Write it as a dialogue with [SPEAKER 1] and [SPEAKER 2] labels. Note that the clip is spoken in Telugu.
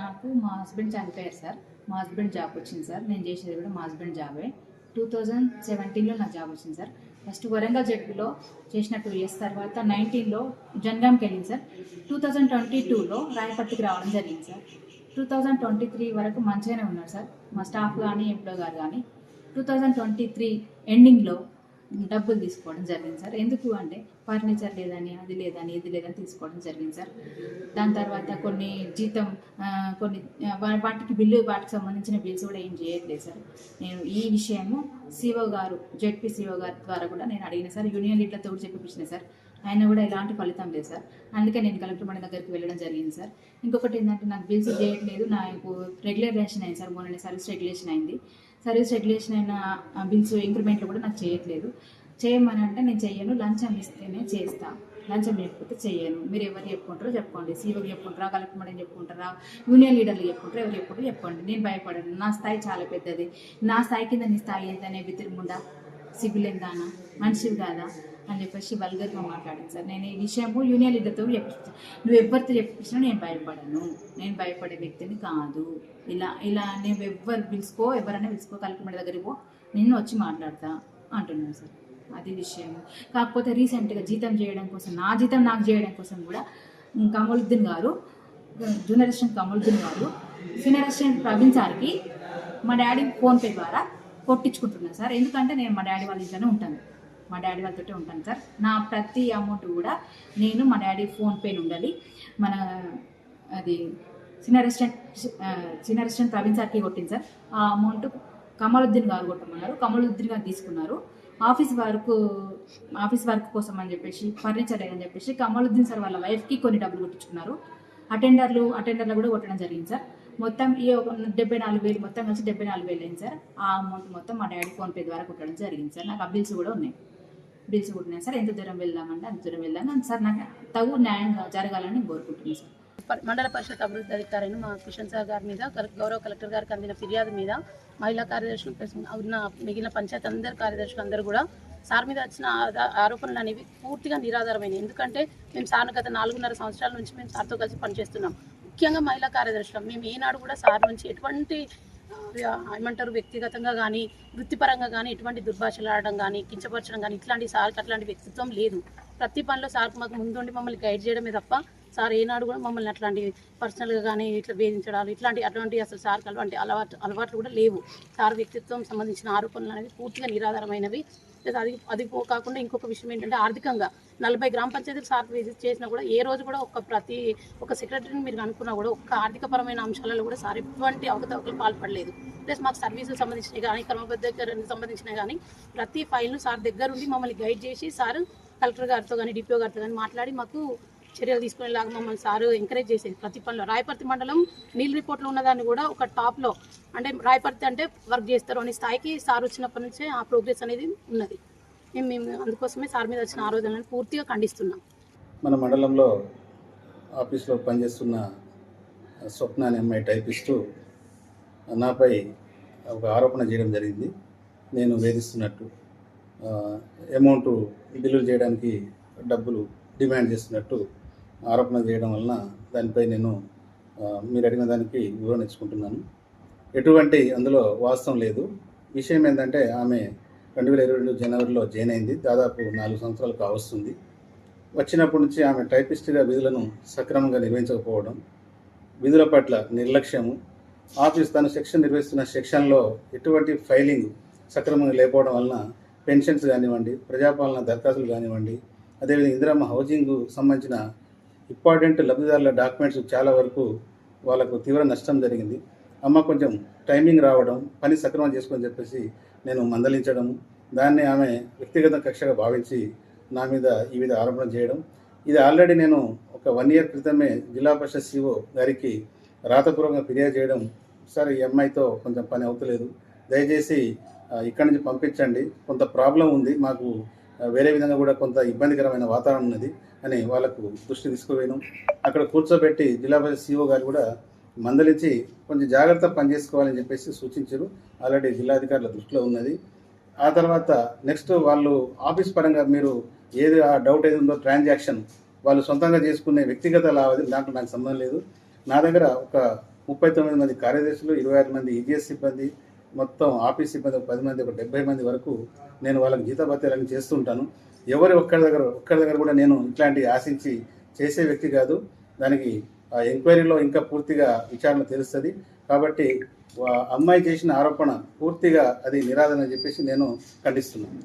[SPEAKER 1] నాకు మా హస్బెండ్ చనిపోయారు సార్. మా హస్బెండ్ జాబ్ వచ్చింది సార్. నేను చేసేది కూడా మా హస్బెండ్ జాబే టూ థౌజండ్ సెవెంటీన్లో నాకు జాబ్ వచ్చింది సార్. ఫస్ట్ వరంగల్ జడ్పీలో చేసిన టూ ఇయర్స్ తర్వాత నైన్టీన్లో జనగాంకి వెళ్ళింది సార్. టూ థౌజండ్ ట్వంటీ టూలో రాయపర్తికి రావడం జరిగింది sir. Two thousand twenty three వరకు మంచిగానే ఉన్నారు సార్. మా స్టాఫ్ కానీ ఎంప్లాయ్ గారు కానీ టూ థౌజండ్ ట్వంటీ త్రీ ఎండింగ్లో డబ్బులు తీసుకోవడం జరిగింది సార్. ఎందుకు అంటే ఫర్నిచర్ లేదని అది లేదని ఇది లేదని తీసుకోవడం జరిగింది సార్. దాని తర్వాత కొన్ని జీతం కొన్ని వాటికి బిల్లు వాటికి సంబంధించిన బిల్స్ కూడా ఏం చేయట్లేదు సార్. నేను ఈ విషయము సిఓ గారు జెడ్పీ సిఓ గారి ద్వారా కూడా నేను అడిగిన సార్. యూనియన్ లీడ్లతో కూడా చెప్పించిన సార్. ఆయన కూడా ఎలాంటి ఫలితం లేదు సార్. అందుకే నేను కలెక్టర్ మండలి దగ్గరికి వెళ్ళడం జరిగింది సార్. ఇంకొకటి ఏంటంటే నాకు బిల్స్ చేయట్లేదు. నాకు రెగ్యులరేషన్ అయింది సార్. మొన్న సర్వీస్ రెగ్యులేషన్ అయింది. సర్వీస్ రెగ్యులేషన్ అయిన బిల్స్ ఇంక్రిమెంట్లు కూడా నాకు చేయట్లేదు. చేయమని అంటే నేను చెయ్యను. లంచం ఇస్తేనే చేస్తా. లంచం లేకపోతే చేయను మీరు ఎవరు చెప్పుకుంటారో చెప్పుకోండి. సీఓకి చెప్పుకుంటారా? కలెక్టర్ మేడం చెప్పుకుంటారా? యూనియన్ లీడర్లు చెప్పుకుంటారు? ఎవరు చెప్పుకుంటారో చెప్పండి నేను భయపడను. నా స్థాయి చాలా పెద్దది. నా స్థాయి కింద నీ స్థాయి ఏంటనే బితిరిముండా సిగ్గులేదానా మనిషివి కాదా? అని చెప్పేసి వల్గర్గా మాట్లాడింది సార్. నేను ఈ విషయము యూనియన్ లీడర్తో చెప్పించాను నువ్వు ఎవరితో చెప్పించినా నేను భయపడను. నేను భయపడే వ్యక్తిని కాదు. ఇలా ఇలా నేను ఎవ్వరు పిలుచుకో ఎవరైనా పిలుచుకో కలెక్టర్ దగ్గరికి పో. నిన్ను వచ్చి మాట్లాడతా అంటున్నాను సార్. అది విషయం కాకపోతే రీసెంట్గా జీతం చేయడం కోసం నా జీతం నాకు చేయడం కోసం కూడా కమలుద్దీన్ గారు జూనియర్ అసిస్టెంట్ కమలుద్దీన్ గారు సీనియర్ అసిస్టెంట్ ప్రవీణ్ సార్కి మా డాడీ ఫోన్పే ద్వారా కొట్టించుకుంటున్నాను సార్. ఎందుకంటే నేను మా డాడీ వాళ్ళ ఇంట్లోనే ఉంటాను. మా డాడీ వాళ్ళతో ఉంటాను సార్. నా ప్రతి అమౌంట్ కూడా నేను మా డాడీ ఫోన్పే ఉండాలి. మన అది చిన్న రెస్టారెంట్ చిన్న రెస్టారెంట్ ప్రవీణ్ సార్కి కొట్టింది సార్. ఆ అమౌంట్ కమలుద్దీన్ గారు కొట్టమన్నారు. కమలుద్దీన్ గారు తీసుకున్నారు. ఆఫీస్ వర్క్ ఆఫీస్ వర్క్ కోసం అని చెప్పేసి ఫర్నిచర్ అని చెప్పేసి కమలుద్దీన్ సార్ వాళ్ళ వైఫ్కి కొన్ని డబ్బులు కొట్టించుకున్నారు. అటెండర్లు అటెండర్లు కూడా కొట్టడం జరిగింది సార్. మొత్తం ఈ ఒక డెబ్బై నాలుగు వేలు మొత్తం కలిసి డెబ్బై నాలుగు వేలు అయింది సార్. ఆ అమౌంట్ మొత్తం మా డాడీ ఫోన్పే ద్వారా కొట్టడం జరిగింది సార్. నాకు ఆ బిల్స్ కూడా ఉన్నాయి. బిల్స్ కూడా ఉన్నాయి సార్. ఎంత దూరం వెళ్దామంటే అంత దూరం వెళ్దాం. సార్ నాకు తగు న్యాయం జరగాలని కోరుకుంటున్నాను సార్.
[SPEAKER 2] ప- మండల పరిషత్ అభివృద్ధి అధికారిని మా కిషన్ సార్ గారి మీద గౌరవ కలెక్టర్ గారికి అందిన ఫిర్యాదు మీద మహిళా కార్యదర్శులు ఉన్న మిగిలిన పంచాయతీ అందరి కార్యదర్శులు అందరూ కూడా సార్ మీద వచ్చిన ఆదా- ఆరోపణలు అనేవి పూర్తిగా నిరాధారమైనవి ఎందుకంటే మేము సార్ను గత నాలుగున్నర సంవత్సరాల నుంచి మేము సార్తో కలిసి పనిచేస్తున్నాం. ముఖ్యంగా మహిళా కార్యదర్శులం. మేము ఈనాడు కూడా సార్ నుంచి ఎటువంటి ఏమంటారు వ్యక్తిగతంగా కానీ వృత్తిపరంగా కానీ ఎటువంటి దుర్భాషలు ఆడడం కానీ కించపరచడం కానీ ఇట్లాంటి సార్కి అట్లాంటి వ్యక్తిత్వం లేదు. ప్రతి పనిలో సార్ మాకు ముందుండి మమ్మల్ని గైడ్ చేయడమే తప్ప సార్ ఏనాడు కూడా మమ్మల్ని అట్లాంటి పర్సనల్గా కానీ ఇట్లా వేధించడాలు ఇట్లాంటి అటువంటి అసలు సార్కి అలాంటి అలవాటు అలవాట్లు కూడా లేవు. సార్ వ్యక్తిత్వం సంబంధించిన ఆరోపణలు అనేవి పూర్తిగా నిరాధారమైనవి. లేదా అది అది పో- కాకుండా ఇంకొక విషయం ఏంటంటే ఆర్థికంగా నలభై గ్రామ పంచాయతీలు సార్ విజిట్ చేసినా కూడా ఏ రోజు కూడా ఒక ప్రతి ఒక సెక్రటరీని మీరు అనుకున్నా కూడా ఒక్క ఆర్థికపరమైన అంశాలలో కూడా సార్ ఎటువంటి అవకతవకలు పాల్పడలేదు. ప్లస్ మాకు సర్వీసులు సంబంధించినవి కానీ క్రమబద్ధీకరణకు సంబంధించిన కానీ ప్రతి ఫైల్ను సార్ దగ్గరుండి మమ్మల్ని గైడ్ చేసి సార్ కలెక్టర్ గారితో కానీ డిపిఓ గారితో కానీ మాట్లాడి మాకు చర్యలు తీసుకునేలాగా మమ్మల్ని సార్ ఎంకరేజ్ చేసేది. ప్రతి పనిలో రాయపర్తి మండలం నీళ్ళ రిపోర్ట్లో ఉన్నదాన్ని కూడా ఒక టాప్లో అంటే రాయపర్తి అంటే వర్క్ చేస్తారు అనే స్థాయికి సార్ వచ్చినప్పటి నుంచే ఆ ప్రోగ్రెస్ అనేది ఉన్నది. మేము మేము అందుకోసమే సార్ మీద వచ్చిన ఆరోగ్యాలను పూర్తిగా ఖండిస్తున్నాం.
[SPEAKER 3] మన మండలంలో ఆఫీస్లో పనిచేస్తున్న స్వప్న అనే అమ్మాయి టైపిస్టు నాపై ఒక ఆరోపణ చేయడం జరిగింది. నేను వేధిస్తున్నట్టు. అమౌంట్ బిల్లులు చేయడానికి డబ్బులు డిమాండ్ చేస్తున్నట్టు ఆరోపణ చేయడం వలన దానిపై నేను మీరు అడిగిన దానికి వివరణ ఇచ్చుకుంటున్నాను. ఎటువంటి అందులో వాస్తవం లేదు. విషయం ఏంటంటే ఆమె రెండు వేల ఇరవై రెండు జనవరిలో జాయిన్ అయింది. దాదాపు నాలుగు సంవత్సరాలు కావస్తుంది. వచ్చినప్పటి నుంచి ఆమె టైపిస్టుగా విధులను సక్రమంగా నిర్వహించకపోవడం విధుల పట్ల నిర్లక్ష్యము ఆఫీస్ తన సెక్షన్ నిర్వహిస్తున్న సెక్షన్లో ఎటువంటి ఫైలింగ్ సక్రమంగా లేకపోవడం వలన పెన్షన్స్ కానివ్వండి ప్రజాపాలన దరఖాస్తులు కానివ్వండి అదేవిధంగా ఇందిరమ్మ హౌసింగ్కు సంబంధించిన ఇంపార్టెంట్ లబ్ధిదారుల డాక్యుమెంట్స్ చాలా వరకు వాళ్ళకు తీవ్ర నష్టం జరిగింది. అమ్మ కొంచెం టైమింగ్ రావడం పని సక్రమం చేసుకొని చెప్పేసి నేను మందలించడం దాన్ని ఆమె వ్యక్తిగత కక్షగా భావించి నా మీద ఈ విధ ఆరోపణ చేయడం. ఇది ఆల్రెడీ నేను ఒక వన్ ఇయర్ క్రితమే జిల్లా పరిషత్ సిఓ గారికి రాతపూర్వకంగా ఫిర్యాదు చేయడం. సార్ ఈ అమ్మాయితో కొంచెం పని అవుతలేదు. దయచేసి ఇక్కడి నుంచి పంపించండి. కొంత ప్రాబ్లం ఉంది మాకు. వేరే విధంగా కూడా కొంత ఇబ్బందికరమైన వాతావరణం ఉన్నది అని వాళ్ళకు దృష్టి తీసుకుపోయాను. అక్కడ కూర్చోబెట్టి జిల్లా పరిషత్ సిఓ గారు కూడా మందలించి కొంచెం జాగ్రత్త పని చేసుకోవాలని చెప్పేసి సూచించారు. ఆల్రెడీ జిల్లాధికారుల దృష్టిలో ఉన్నది. ఆ తర్వాత నెక్స్ట్ వాళ్ళు ఆఫీస్ పరంగా మీరు ఏది ఆ డౌట్ ఏది ఉందో ట్రాన్సాక్షన్ వాళ్ళు సొంతంగా చేసుకునే వ్యక్తిగత లావాదేవీ దాంట్లో నాకు సంబంధం లేదు. నా దగ్గర ఒక ముప్పై తొమ్మిది మంది కార్యదర్శులు ఇరవై ఆరు మంది ఈజీఎస్ సిబ్బంది మొత్తం ఆఫీస్ సిబ్బంది ఒక పది మంది ఒక డెబ్బై మంది వరకు నేను వాళ్ళకి జీతభత్యాలను చేస్తుంటాను. ఎవరి ఒక్కరి దగ్గర ఒక్కరి దగ్గర కూడా నేను ఇట్లాంటి ఆశించి చేసే వ్యక్తి కాదు. దానికి ఆ ఎంక్వైరీలో ఇంకా పూర్తిగా విచారణ తెలుస్తుంది. కాబట్టి అమ్మాయి చేసిన ఆరోపణ పూర్తిగా అది నిరాదన చెప్పేసి నేను ఖండిస్తున్నాను.